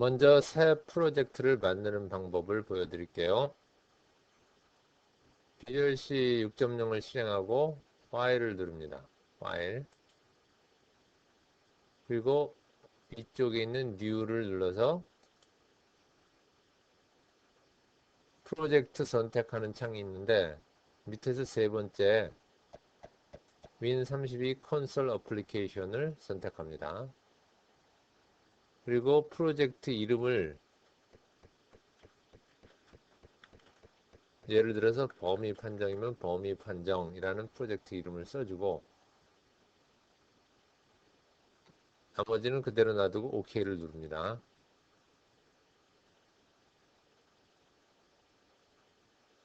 먼저 새 프로젝트를 만드는 방법을 보여드릴게요. BLC 6.0을 실행하고 파일을 누릅니다. 파일 그리고 이쪽에 있는 New를 눌러서 프로젝트 선택하는 창이 있는데 밑에서 세 번째 Win32 콘솔 어플리케이션을 선택합니다. 그리고 프로젝트 이름을 예를 들어서 범위 판정이면 범위 판정이라는 프로젝트 이름을 써주고 나머지는 그대로 놔두고 OK를 누릅니다.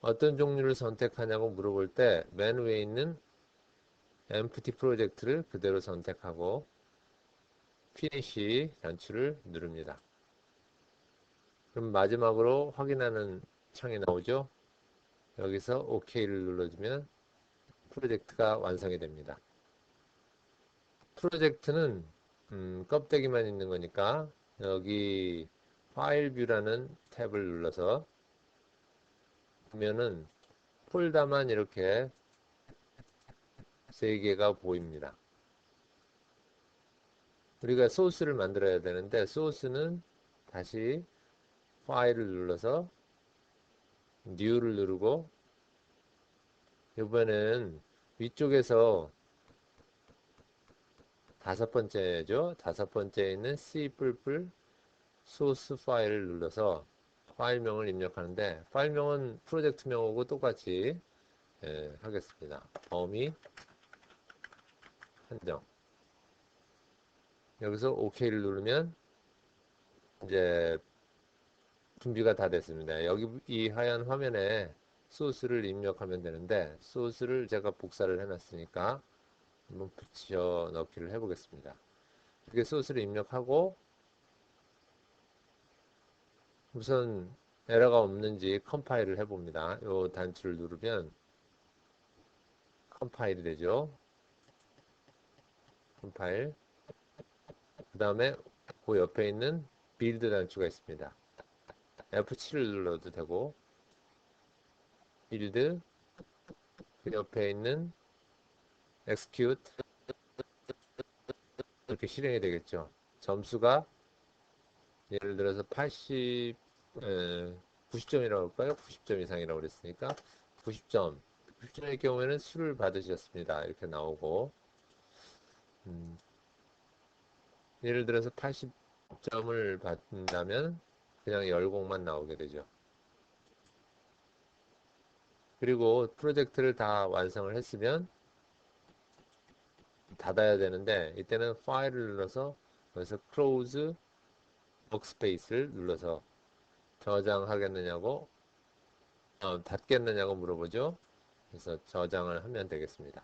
어떤 종류를 선택하냐고 물어볼 때 맨 위에 있는 empty 프로젝트를 그대로 선택하고 finish 단추를 누릅니다. 그럼 마지막으로 확인하는 창이 나오죠. 여기서 OK를 눌러주면 프로젝트가 완성이 됩니다. 프로젝트는 음, 껍데기만 있는 거니까 여기 파일 뷰라는 탭을 눌러서 보면은 폴더만 이렇게 세 개가 보입니다. 우리가 소스를 만들어야 되는데 소스는 다시 파일을 눌러서 New를 누르고 이번에는 위쪽에서 다섯 번째죠. 다섯 번째에 있는 C 소스 파일을 눌러서 파일명을 입력하는데 파일명은 프로젝트명하고 똑같이 예, 하겠습니다. 범위 한정 여기서 OK를 누르면 이제 준비가 다 됐습니다. 여기 이 하얀 화면에 소스를 입력하면 되는데 소스를 제가 복사를 해놨으니까 한번 붙여 넣기를 해보겠습니다. 이렇게 소스를 입력하고 우선 에러가 없는지 컴파일을 해봅니다. 이 단추를 누르면 컴파일이 되죠. 컴파일 그 다음에 그 옆에 있는 빌드 단추가 있습니다. F7을 눌러도 되고 빌드 그 옆에 있는 execute 이렇게 실행이 되겠죠. 점수가 예를 들어서 80 90점이라고 할까요? 90점 이상이라고 그랬으니까 90점 90점의 경우에는 수를 받으셨습니다. 이렇게 나오고 음, 예를 들어서 80점을 받는다면 그냥 열공만 나오게 되죠. 그리고 프로젝트를 다 완성을 했으면 닫아야 되는데 이때는 파일을 눌러서 여기서 close workspace를 눌러서 저장하겠느냐고 어, 닫겠느냐고 물어보죠. 그래서 저장을 하면 되겠습니다.